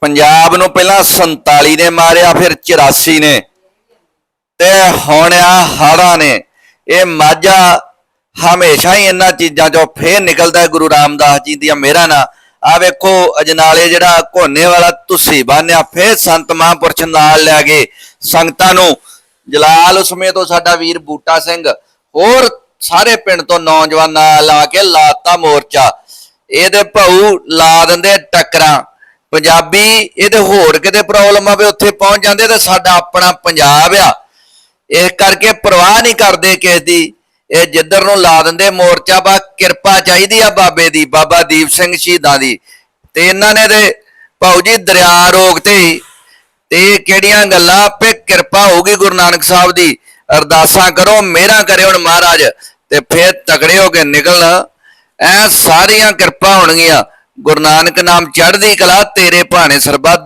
ਪੰਜਾਬ ਨੂੰ ਪਹਿਲਾਂ 47 ਨੇ ਮਾਰਿਆ, ਫਿਰ 84 ਨੇ। ਤੇ ਹੁਣ ਆ ਹਾੜਾਂ ਨੇ। ਇਹ ਮਾਝਾ ਹਮੇਸ਼ਾ ਹੀ ਇਹਨਾਂ ਚੀਜ਼ਾਂ ਚੋਂ ਫੇਰ ਨਿਕਲਦਾ ਹੈ, ਗੁਰੂ ਰਾਮਦਾਸ ਜੀ ਦੀਆਂ ਮਿਹਰਾਂ ਨਾਲ। ਆ ਵੇਖੋ, ਅਜਨਾਲੇ ਜਿਹੜਾ ਘੋਨੇ ਵਾਲਾ ਤੁਸੀਂ ਬਾਨਿਆ, ਫੇਰ ਸੰਤ ਮਹਾਂਪੁਰਸ਼ ਨਾਲ ਲੈ ਗਏ ਸੰਗਤਾਂ ਨੂੰ। ਜਲਾਲ ਉਸਮੇ ਤੋਂ ਸਾਡਾ ਵੀਰ ਬੂਟਾ ਸਿੰਘ, ਹੋਰ ਸਾਰੇ ਪਿੰਡ ਤੋਂ ਨੌਜਵਾਨਾਂ ਲਾ ਕੇ ਲਾਤਾ ਮੋਰਚਾ। ਇਹਦੇ ਭਾਊ ਲਾ ਦਿੰਦੇ ਟੱਕਰਾਂ। ਪੰਜਾਬੀ ਇਹਦੇ ਹੋਰ ਕਿਤੇ ਪ੍ਰੋਬਲਮ ਆਵੇ, ਉੱਥੇ ਪਹੁੰਚ ਜਾਂਦੇ ਤੇ ਸਾਡਾ ਆਪਣਾ ਪੰਜਾਬ ਆ। ਇਸ ਕਰਕੇ ਪਰਵਾਹ ਨਹੀਂ ਕਰਦੇ ਕਿਸ ਦੀ। ਇਹ ਜਿੱਧਰ ਨੂੰ ਲਾ ਦਿੰਦੇ, ਮੋਰਚਾ ਬਾ, ਕਿਰਪਾ ਚਾਹੀਦੀ ਆ ਬਾਬੇ ਦੀ, ਬਾਬਾ ਦੀਪ ਸਿੰਘ ਸ਼ਹੀਦਾਂ ਦੀ। ਤੇ ਇਹਨਾਂ ਨੇ ਤੇ ਭਾਊ ਜੀ ਦਰਿਆ ਰੋਗ ਤੇ ਤੇ ਕਿਹੜੀਆਂ ਗੱਲਾਂ? ਆਪੇ ਕਿਰਪਾ ਹੋਊਗੀ ਗੁਰੂ ਨਾਨਕ ਸਾਹਿਬ ਦੀ। ਅਰਦਾਸਾਂ ਕਰੋ, ਮਿਹਰਾਂ ਕਰੇ ਹੁਣ ਮਹਾਰਾਜ। ਤੇ ਫੇਰ ਤਕੜੇ ਹੋ ਕੇ ਨਿਕਲਣ। ਐ ਸਾਰੀਆਂ ਕਿਰਪਾ ਹੋਣਗੀਆਂ। ਗੁਰੂ ਨਾਨਕ ਨਾਮ ਚੜ੍ਹਦੀ ਕਲਾ ਤੇਰੇ ਭਾਣੇ ਸਰਬੱਤ